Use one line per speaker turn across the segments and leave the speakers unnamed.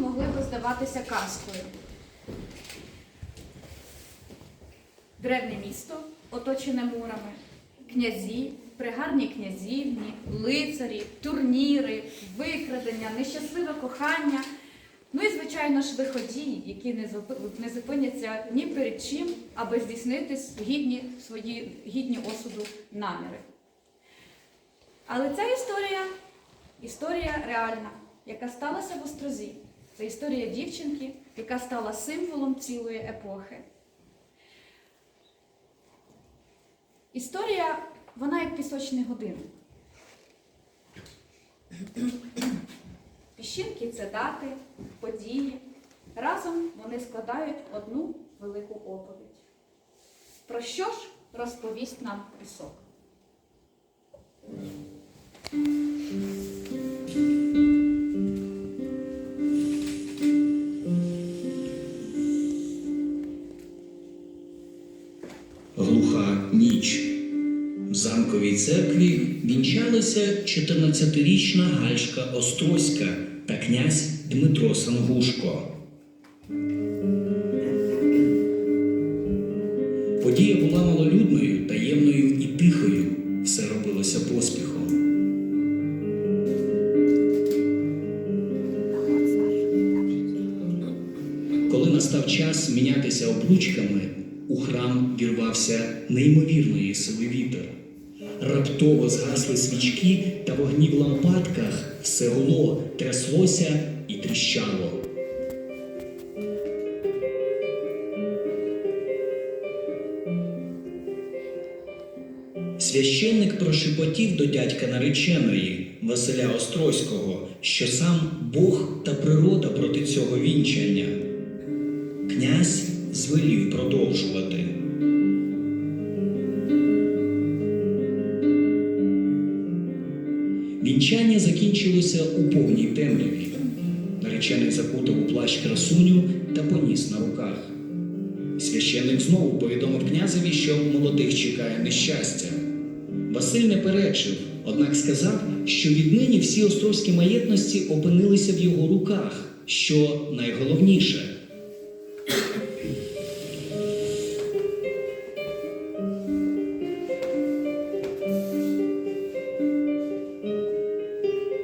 могли би здаватися казкою. Древнє місто, оточене мурами, князі, пригарні князівні, лицарі, турніри, викрадення, нещасливе кохання. Ну і, звичайно ж, виходії, які не зупиняться ні перед чим, аби здійснити гідні свої гідні осуду наміри. Але ця історія історія реальна, яка сталася в Острозі. Це історія дівчинки, яка стала символом цілої епохи. Історія, вона як пісочний годинник. Піщинки це дати, події. Разом вони складають одну велику оповідь. Про що ж розповість нам пісок?
Замковій церкві вінчалася 14-річна Гальшка Острозька та князь Дмитро Сангушко. Подія була малолюдною, таємною і тихою. Все робилося поспіхом. Коли настав час мінятися облучками, у храм вірвався неймовірної сили вітер. Раптово згасли свічки та вогні в лампадках, все гуло, тряслося і тріщало. Священник прошепотів до дядька нареченої Василя Острозького, що сам Бог та природа проти цього вінчання. Князь звелів продовжувати. Вінчання закінчилося у повній темряві. Наречений закутав у плащ красуню та поніс на руках. Священник знову повідомив князеві, що молодих чекає нещастя. Василь не перечив, однак сказав, що віднині всі острозькі маєтності опинилися в його руках, що найголовніше.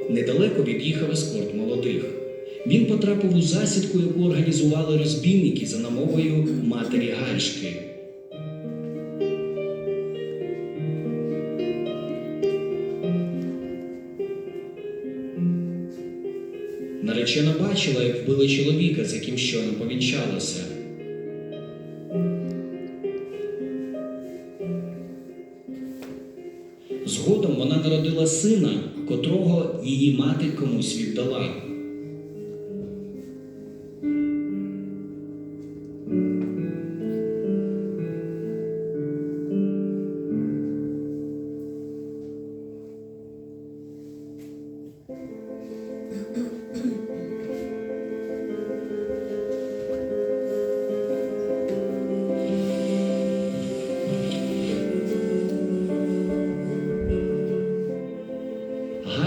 Недалеко від'їхав ескорт молодих. Він потрапив у засідку, яку організували розбійники за намовою матері Гальшки. Наречена бачила, як вбили чоловіка, з яким щойно повінчалося. Згодом вона народила сина, котрого її мати комусь віддала.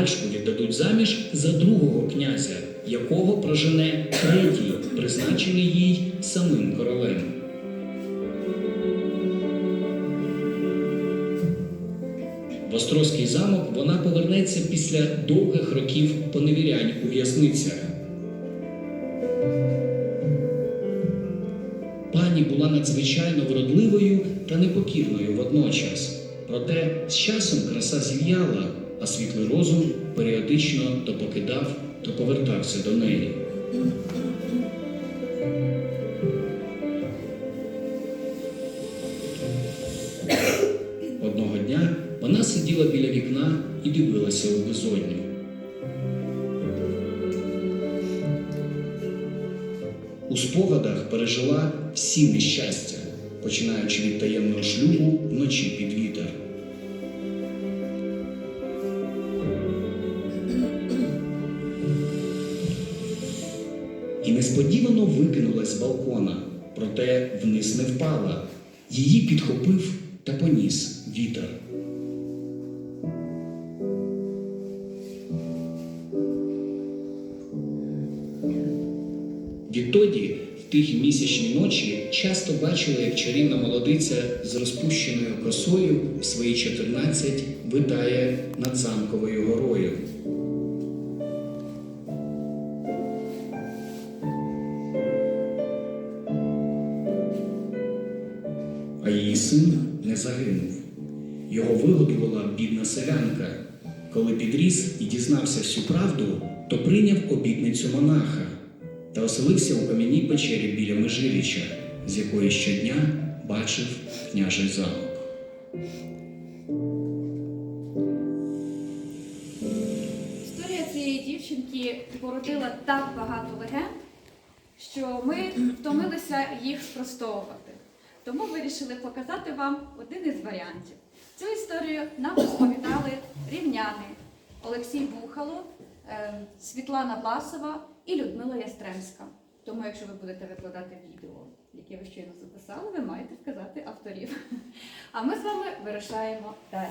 Гальшку віддадуть заміж за другого князя, якого прожене третій, призначений їй самим королем. В Острозький замок вона повернеться після довгих років поневірянь у в'язницях. Пані була надзвичайно вродливою та непокірною водночас. Проте з часом краса зів'яла, а світлий розум періодично то покидав, то повертався до неї. Одного дня вона сиділа біля вікна і дивилася у безодню. У спогадах пережила всі нещастя, починаючи від таємного шлюбу вночі під несподівано викинулась з балкона, проте вниз не впала. Її підхопив та поніс вітер. Відтоді, в тихі місячні ночі, часто бачила, як чарівна молодиця з розпущеною косою в свої 14 витає над замковою горою. Його вигодувала бідна селянка. Коли підріс і дізнався всю правду, то прийняв обітницю монаха та оселився у кам'яній печері біля Межиріча, з якої щодня бачив княжий замок.
Історія цієї дівчинки породила так багато легенд, що ми втомилися їх спростовувати. Тому вирішили показати вам один із варіантів. Цю історію нам розповідали рівняни Олексій Бухало, е, Світлана Басова і Людмила Ястремська. Тому, якщо ви будете викладати відео, яке ви щойно записали, ви маєте вказати авторів. А ми з вами вирушаємо далі.